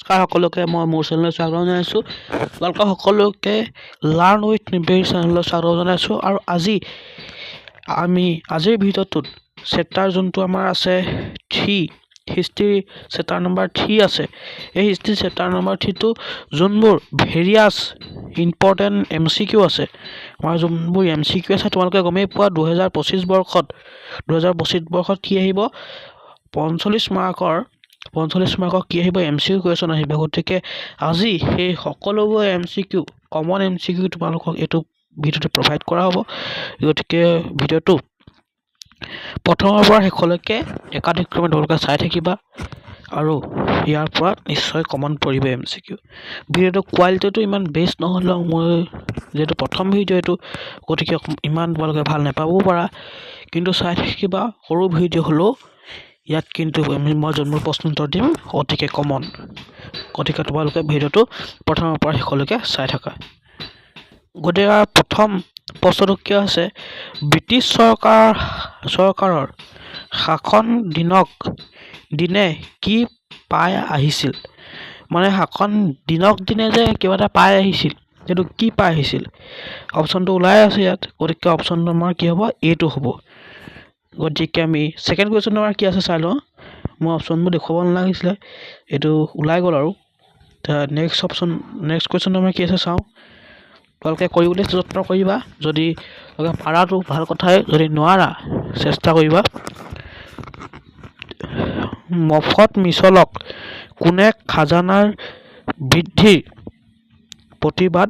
নমস্কাৰ সকলোকে মই মোৰ চেনেললৈ স্বাগতম জনাইছোঁ আপোনালোকক সকলোকে লাৰ্ণ উইথ নিবেৰি চেনেললৈ স্বাগতম জনাইছোঁ আৰু আজি আমি আজিৰ ভিডিঅ'টোত চেপ্টাৰ যোনটো আমাৰ আছে three history chapter number three আছে এই হিষ্ট্ৰী চেপ্টাৰ নম্বৰ থ্ৰীটো যোনবোৰ various important M C Q আছে আমাৰ যোনবোৰ এম চি কিউ আছে তোমালোকে গমেই পোৱা দুহেজাৰ পঁচিছ বৰ্ষত দুহেজাৰ পঁচিছ বৰ্ষত কি আহিব পঞ্চল্লিছ মাৰ্কৰ পঞ্চল্লিছ মাৰ্কৰ কি আহিব? এম চি কিউ কুৱেশ্যন আহিব। গতিকে আজি সেই সকলোবোৰ M C Q common M C Q তোমালোকক এইটো ভিডিঅ'টো প্ৰভাইড কৰা হ'ব। গতিকে ভিডিঅ'টো প্ৰথমৰ পৰা শেষলৈকে একাধিক্ৰমে তোমালোকে চাই থাকিবা আৰু ইয়াৰ পৰা নিশ্চয় কমন পৰিব এম চি কিউ ভিডিঅ'টো কোৱালিটিটো ইমান বেষ্ট নহ'লেও মই যিহেতু প্ৰথম ভিডিঅ' এইটো গতিকে ইমান তোমালোকে ভাল নাপাবও পাৰা। কিন্তু চাই থাকিবা সৰু ভিডিঅ' হ'লেও ইয়াত কিন্তু মই যোনবোৰ প্ৰশ্ন উত্তৰ দিম অতিকে কমন। গতিকে তোমালোকে ভিডিঅ'টো প্ৰথমৰ পৰা শেষলৈকে চাই থাকা। গতিকে প্ৰথম প্ৰশ্নটো কি আছে? ব্ৰিটিছ চৰকাৰ, চৰকাৰৰ শাসন দিনক দিনে কি পাই আহিছিল? মানে শাসন দিনক দিনে যে কিবা এটা পাই আহিছিল, সেইটো কি পাই আহিছিল? অপশ্যনটো ওলাই আছে ইয়াত। গতিকে অপশ্যন নম্বৰ কি হ'ব? এইটো হ'ব। গতিকে আমি ছেকেণ্ড কুৱেশ্যন নম্বৰ কি আছে চাই লওঁ। মই অপশ্যনবোৰ দেখুৱাব নালাগিছিলে এইটো ওলাই গ'ল আৰু। Next option next question number কি আছে চাওঁ। তোমালোকে কৰিবলৈ যত্ন কৰিবা যদি তোমালোকে পাৰাটো ভাল কথাই যদি নোৱাৰা চেষ্টা কৰিবা। মফত মিছলক কোনে খাজানাৰ বৃদ্ধিৰ প্ৰতিবাদ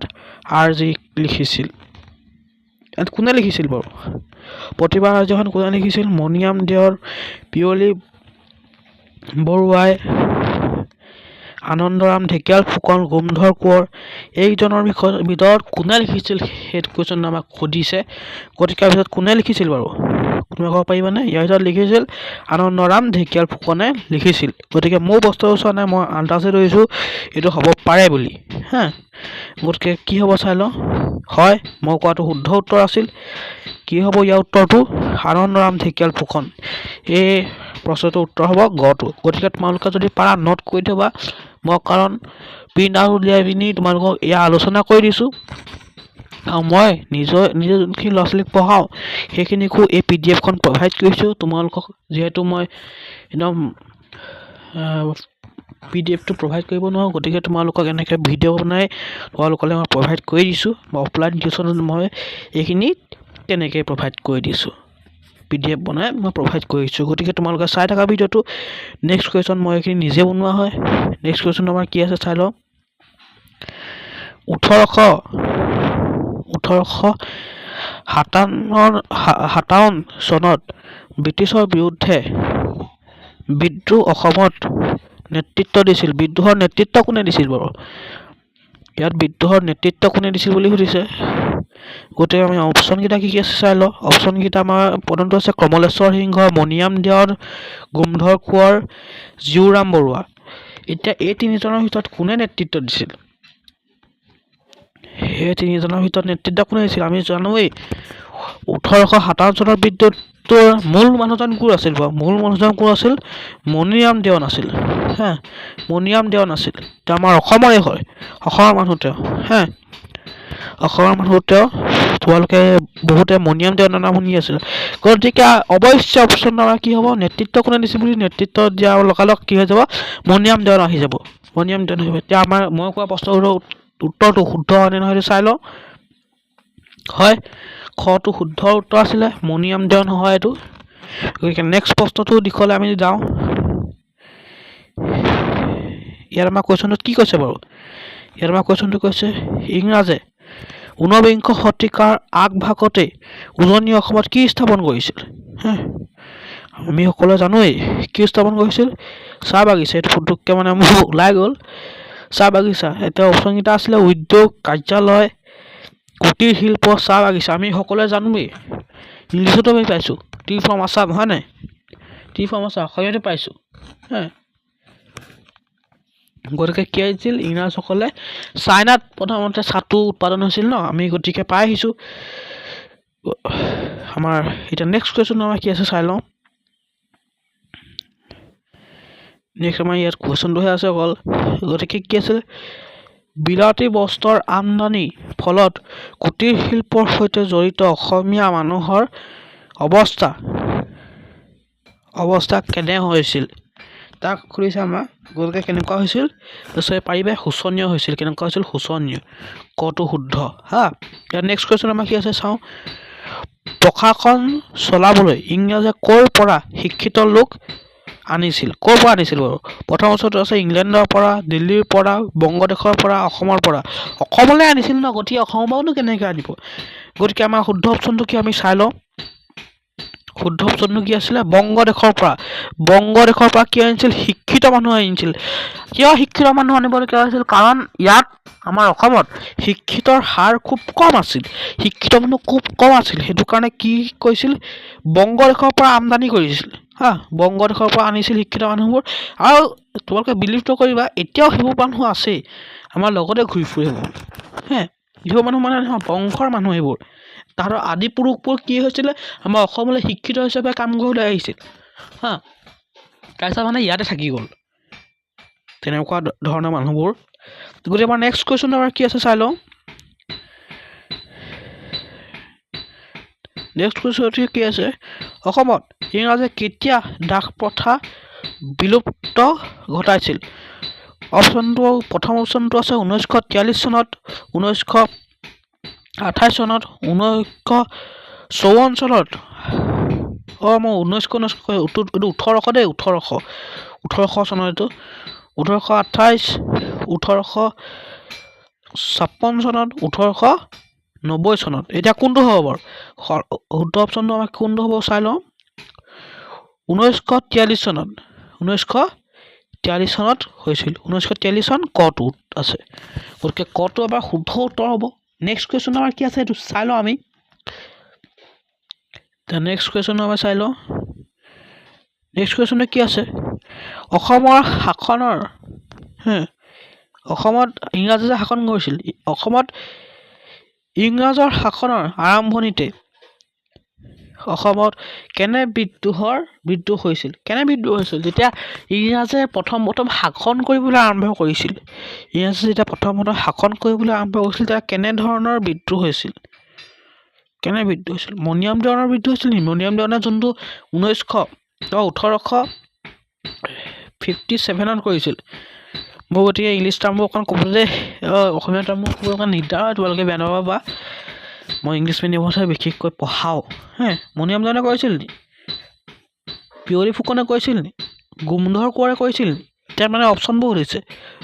আৰ্জি লিখিছিল? কোনে লিখিছিল বাৰু? প্ৰতিবাদ আৰ্জিখন কোনে লিখিছিল? মণিৰাম দেৱৰ পিয়লি বৰুৱাই আনন্দৰাম ঢেকীয়াল ফুকন গোমধৰ কোঁৱৰ এইজনৰ বিষয়ে ভিতৰত কোনে লিখিছিল সেইটো কুৱেশ্যন আমাক সুধিছে। গতিকে ভিতৰত কোনে লিখিছিল বাৰু? কোনোবাই ক'ব পাৰিবানে ইয়াৰ ভিতৰত লিখিছিল আনন্দৰাম ঢেকীয়াল ফুকনে লিখিছিল। গতিকে মোৰ বস্তুটো চোৱা নাই, মই আন্দাজে লৈছোঁ এইটো হ'ব পাৰে বুলি। হা? গতিকে কি হ'ব চাই লওঁ? হয়, মই কোৱাটো শুদ্ধ উত্তৰ আছিল। কি হ'ব ইয়াৰ উত্তৰটো? আনন্দৰাম ঢেকীয়াল ফুকন। এই প্ৰশ্নটোৰ উত্তৰ হ'ব গটো। গতিকে তোমালোকে যদি পাৰা নোট কৰি থ'বা, মই কাৰণ প্ৰিণ্ট আউট উলিয়াই পিনি তোমালোকক এয়া আলোচনা কৰি দিছোঁ। আৰু মই নিজৰ নিজে যোনখিনি ল'ৰা ছোৱালীক পঢ়াওঁ সেইখিনিকো এই পি ডি এফখন প্ৰভাইড কৰিছোঁ। তোমালোকক যিহেতু মই একদম পি ডি এফটো প্ৰভাইড কৰিব নোৱাৰোঁ গতিকে তোমালোকক এনেকৈ ভিডিঅ' বনাই তোমালোকলৈ মই প্ৰভাইড কৰি দিছোঁ বা অফলাইন টিউশ্যনত মই এইখিনি তেনেকৈ প্ৰভাইড কৰি দিছোঁ। পি ডি এফ বনাই মই প্ৰভাইড কৰিছোঁ। গতিকে তোমালোকে চাই থকা ভিডিঅ'টো। নেক্সট কুৱেশ্যন মই এইখিনি নিজে বনোৱা হয়। নেক্সট কুৱেশ্যন আমাৰ কি আছে চাই লওঁ। ওঠৰশ ওঠৰশ সাতাৱন্ন সাতাৱন্ন চনত ব্ৰিটিছৰ বিৰুদ্ধে বিদ্ৰোহ অসমত নেতৃত্ব দিছিল। বিদ্ৰোহৰ নেতৃত্ব কোনে দিছিল বাৰু? ইয়াত বিদ্ৰোহৰ নেতৃত্ব কোনে দিছিল বুলি সুধিছে? গতিকে আমি অপশ্যনকেইটা কি কি আছে চাই লওঁ। অপশ্যনকেইটা আমাৰ প্ৰথমটো আছে কমলেশ্বৰ সিংহ মণিৰাম দেৱৰ গোমধৰ কোঁৱৰ জীউৰাম বৰুৱা। এতিয়া এই তিনিজনৰ ভিতৰত কোনে নেতৃত্ব দিছিল? সেই তিনিজনৰ ভিতৰত নেতৃত্ব কোনে দিছিল? আমি জানোৱেই। ওঠৰশ সাতাৱন্ন চনৰ বিদ্ৰোহটোৰ মূল মানুহজন কোন আছিল বাৰু? মূল মানুহজন কোন আছিল? মণিৰাম দেৱান আছিল হা, মণিৰাম দেৱান আছিল তেওঁ আমাৰ অসমৰে হয়। অসমৰ মানুহ তেওঁ। হা, অসমৰ মানুহ তেওঁ। তোমালোকে বহুতে মণিৰাম দেৱানৰ নাম শুনি আছিল। গতিকে অৱশ্যে অপশ্যন আমাৰ কি হ'ব? নেতৃত্ব কোনে দিছিল বুলি নেতৃত্ব দিয়াৰ লগালগ কি হৈ যাব? মণিৰাম দেৱান আহি যাব। মণিৰাম দেৱান আহিব এতিয়া আমাৰ, মই কোৱা প্ৰশ্নটোৰ উত্তৰটো শুদ্ধ হয়নে নহয় সেইটো চাই লওঁ হয়, খটো শুদ্ধ উত্তৰ আছিলে মণিৰাম দেৱান হয় এইটো। গতিকে নেক্সট প্ৰশ্নটো দিশলৈ আমি যাওঁ। ইয়াত আমাৰ কুৱেশ্যনটোত কি কৈছে বাৰু? ইয়াত আমাৰ কুৱেশ্যনটো কৈছে, ইংৰাজে ঊনবিংশ শতিকাৰ আগভাগতে উজনি অসমত কি স্থাপন কৰিছিল? আমি সকলোৱে জানোৱেই কি স্থাপন কৰিছিল। চাহ বাগিচা, এইটো ফুটুককৈ মানে মোৰ ওলাই গ'ল। চাহ বাগিচা এতিয়া অপশ্যনকেইটা আছিলে উদ্যোগ কাৰ্যালয় কুটীৰ শিল্প চাহ বাগিচা আমি সকলোৱে জানোৱেই। ইংলিছতো আমি পাইছোঁ। টি ফ্ৰম আছাম হয় নাই? টি ফ্ৰম আছাম অসমীয়াতো পাইছোঁ। গতিকে কি আহিছিল ইংৰাজসকলে চাইনাত প্ৰথমতে চাহটো উৎপাদন হৈছিল ন? আমি গতিকে পাই আহিছোঁ। আমাৰ এতিয়া নেক্সট কুৱেশ্যন আমাৰ কি আছে চাই লওঁ। নেক্সট আমাৰ ইয়াত কুৱেশ্যনটোহে আছে অকল। গতিকে কি আছিলে? বিলাতী বস্ত্ৰৰ আমদানি ফলত কুটীৰ শিল্পৰ সৈতে জড়িত অসমীয়া মানুহৰ অৱস্থা অৱস্থা কেনে হৈছিল? তাক সুধিছে আমাক গতিকে কেনেকুৱা হৈছিল? তাৰপিছত পাৰিবে শোচনীয় হৈছিল। কেনেকুৱা হৈছিল? শোচনীয় কটো শুদ্ধ হা? ইয়াত নেক্সট কুৱেশ্যন আমাৰ কি আছে চাওঁ। প্ৰশাসন চলাবলৈ ইংৰাজে ক'ৰ পৰা শিক্ষিত লোক আনিছিল। ক'ৰ পৰা আনিছিল বাৰু? প্ৰথম বস্তুটো আছে ইংলেণ্ডৰ পৰা, দিল্লীৰ পৰা, বংগদেশৰ পৰা, অসমৰ পৰা। অসমলৈ আনিছিল ন? গতিকে অসমৰ পৰাওনো কেনেকৈ আনিব? গতিকে আমাৰ শুদ্ধ অপশ্যনটো কি আমি চাই লওঁ। শুদ্ধ অপশ্যনটো কি আছিলে? বংগদেশৰ পৰা। বংগদেশৰ পৰা কি আনিছিল? শিক্ষিত মানুহ আনিছিল। কিয় শিক্ষিত মানুহ আনিবলগীয়া হৈছিল? কাৰণ ইয়াত আমাৰ অসমত শিক্ষিতৰ হাৰ খুব কম আছিল। শিক্ষিত মানুহ খুব কম আছিল। সেইটো কাৰণে কি কৈছিল? বংগদেশৰ পৰা আমদানি কৰিছিল। হা বংগদেশৰ পৰা আনিছিল শিক্ষিত মানুহবোৰ। আৰু তোমালোকে বিলিভ নকৰিবা এতিয়াও সেইবোৰ মানুহ আছেই আমাৰ লগতে ঘূৰি ফুৰে। হে সেইবোৰ মানুহ মানে নহয় বংশৰ মানুহ সেইবোৰ তাহাঁতৰ আদি পুৰুষবোৰ কি হৈছিলে আমাৰ অসমলৈ শিক্ষিত হিচাপে কাম কৰিবলৈ আহিছিল। হা তাৰপিছত মানে ইয়াতে থাকি গ'ল। তেনেকুৱা ধৰণৰ মানুহবোৰ। গতিকে আমাৰ নেক্সট কুৱেশ্যন আমাৰ কি আছে চাই লওঁ। নেক্সট কুৱেশ্যনটো কি আছে? অসমত ইংৰাজে কেতিয়া দাস প্ৰথা বিলুপ্ত ঘটাইছিল? অপশ্যনটো প্ৰথম অপশ্যনটো আছে ঊনৈছশ তিয়াল্লিছ চনত ঊনৈছশ আঠাইছ চনত ঊনৈছশ চৌৱন্ন চনত। অঁ মই ঊনৈছশ ঊনৈছশ এইটো ওঠৰশ দেই ওঠৰশ। ওঠৰশ চনৰ এইটো। ওঠৰশ আঠাইছ ওঠৰশ ছাপন্ন চনত ওঠৰশ নব্বৈ চনত। এতিয়া কোনটো হ'ব বাৰু? শুদ্ধ অপশ্যনটো আমাক কোনটো হ'ব চাই লওঁ। ঊনৈছশ তিয়াল্লিছ চনত ঊনৈছশ তিয়াল্লিছ চনত হৈছিল। ঊনৈছশ তিয়াল্লিছ চন কটোত আছে? গতিকে কটো এবাৰ শুদ্ধ উত্তৰ হ'ব? নেক্সট কুৱেশ্যন আমাৰ কি আছে এইটো চাই লওঁ আমি। নেক্সট কুৱেশ্যন আমাৰ চাই লওঁ। নেক্সট কুৱেশ্যনটো কি আছে? অসমৰ শাসনৰ অসমত ইংৰাজে যে শাসন কৰিছিল অসমত ইংৰাজৰ শাসনৰ আৰম্ভণিতে অসমত কেনে বিদ্ৰোহৰ বিদ্ৰোহ হৈছিল? কেনে বিদ্ৰোহ হৈছিল? যেতিয়া ইংৰাজে প্ৰথম প্ৰথম শাসন কৰিবলৈ আৰম্ভ কৰিছিল ইংৰাজে যেতিয়া প্ৰথম প্ৰথম শাসন কৰিবলৈ আৰম্ভ কৰিছিল তেতিয়া কেনেধৰণৰ বিদ্ৰোহ হৈছিল? কেনে বিদ্ৰোহ হৈছিল? মণিৰাম দেৱানৰ বিদ্ৰোহ হৈছিল মণিৰাম দেৱানে যোনটো ঊনৈছশ ওঠৰশ ফিফটি ছেভেনত কৰিছিল মোৰ গতিকে ইংলিছ টাৰ্মবোৰ অকণ ক'বলৈ অ' অসমীয়া টাৰ্মবোৰ ক'বলৈ অকণ হয় তোমালোকে বেয়া নাপাবা মই ইংলিছ মিডিয়ামতহে বিশেষকৈ পঢ়াওঁ হে? মণিৰাম দেৱানে কৰিছিল নি? পিয়লি ফুকনে কৰিছিল নি? গোমধৰ কোঁৱৰে কৰিছিল নি? এতিয়া মানে অপশ্যনবোৰ সুধিছে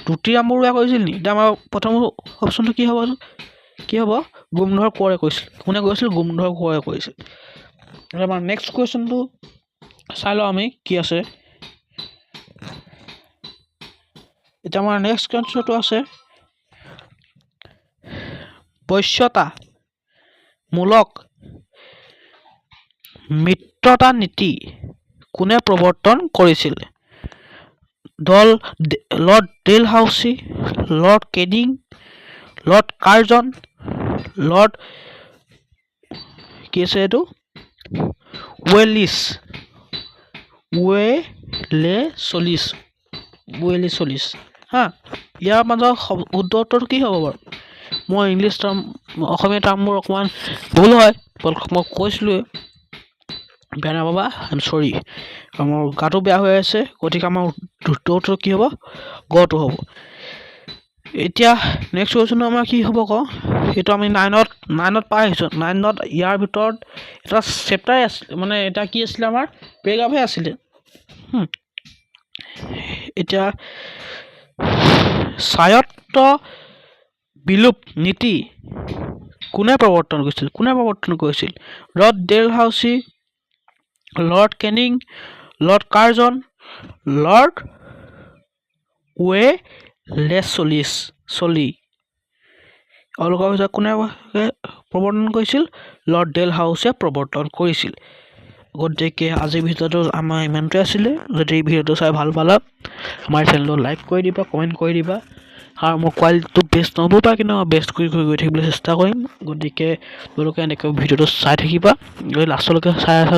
ৰুতিৰাম বৰুৱাই কৰিছিল নি? এতিয়া আমাৰ প্ৰথম অপশ্যনটো কি হ'ব কি হ'ব? গোমধৰ কোঁৱৰে কৰিছিল কোনে কৰিছিল গোমধৰ কোঁৱৰে এতিয়া আমাৰ নেক্সট কুৱেশ্যনটো চাই লওঁ আমি কি আছে? এতিয়া আমাৰ নেক্সট কুৱেশ্যনটো আছে। বশ্যতা, মূলক, মিত্ৰতা নীতি, কোনে প্ৰৱৰ্তন কৰিছিল? দল Lord Dalhousie, Lord Canning, Lord Curzon, Lord কি আছে এইটো? ৱেলিছ ৱেলে চলিছ ৱেলে চলিছ হা ইয়াৰ শব- শুদ্ধ উত্তৰটো কি হ'ব বাৰু? মই ইংলিছ টাৰ্ম অসমীয়া টাৰ্মবোৰ অকণমান ভুল হয়। মই কৈছিলোঁৱে বেয়া নাপাবা আই এম চৰি মোৰ গাটো বেয়া হৈ আছে গতিকে আমাৰ শুদ্ধ উত্তৰ কি হ'ব? গটো হ'ব। এতিয়া নেক্সট কুৱেশ্যনটো আমাৰ কি হ'ব কওঁ সেইটো আমি নাইনত নাইনত পাই আহিছোঁ। নাইনত ইয়াৰ ভিতৰত এটা চেপ্টাৰে আছিলে মানে এটা কি আছিলে আমাৰ? পেৰেগ্ৰাফে আছিলে। এতিয়া স্বায়ত্ত বিলোপ নীতি কোনে প্ৰৱৰ্তন কৰিছিল? কোনে প্ৰৱৰ্তন কৰিছিল? Lord Dalhousie, Lord Canning, Lord Curzon, Lord Wellesley চলি। এওঁলোকৰ ভিতৰত কোনে প্ৰৱৰ্তন কৰিছিল? লৰ্ড ডেল হাউচে প্ৰৱৰ্তন কৰিছিল। গতিকে আজিৰ ভিডিঅ'টো আমাৰ ইমানটোৱে আছিলে। যদি ভিডিঅ'টো চাই ভালো পালা, আমাৰ চেনেলটো লাইক কৰি দিবা কমেণ্ট কৰি দিবা। আৰু মোৰ কোৱালিটিটো বেষ্ট নহ'ব পাৰে কিন্তু বেষ্ট কৰি গৈ থাকিবলৈ চেষ্টা কৰিম। গতিকে তোমালোকে এনেকৈ ভিডিঅ'টো চাই থাকিবা। যদি লাষ্টলৈকে চাই আছা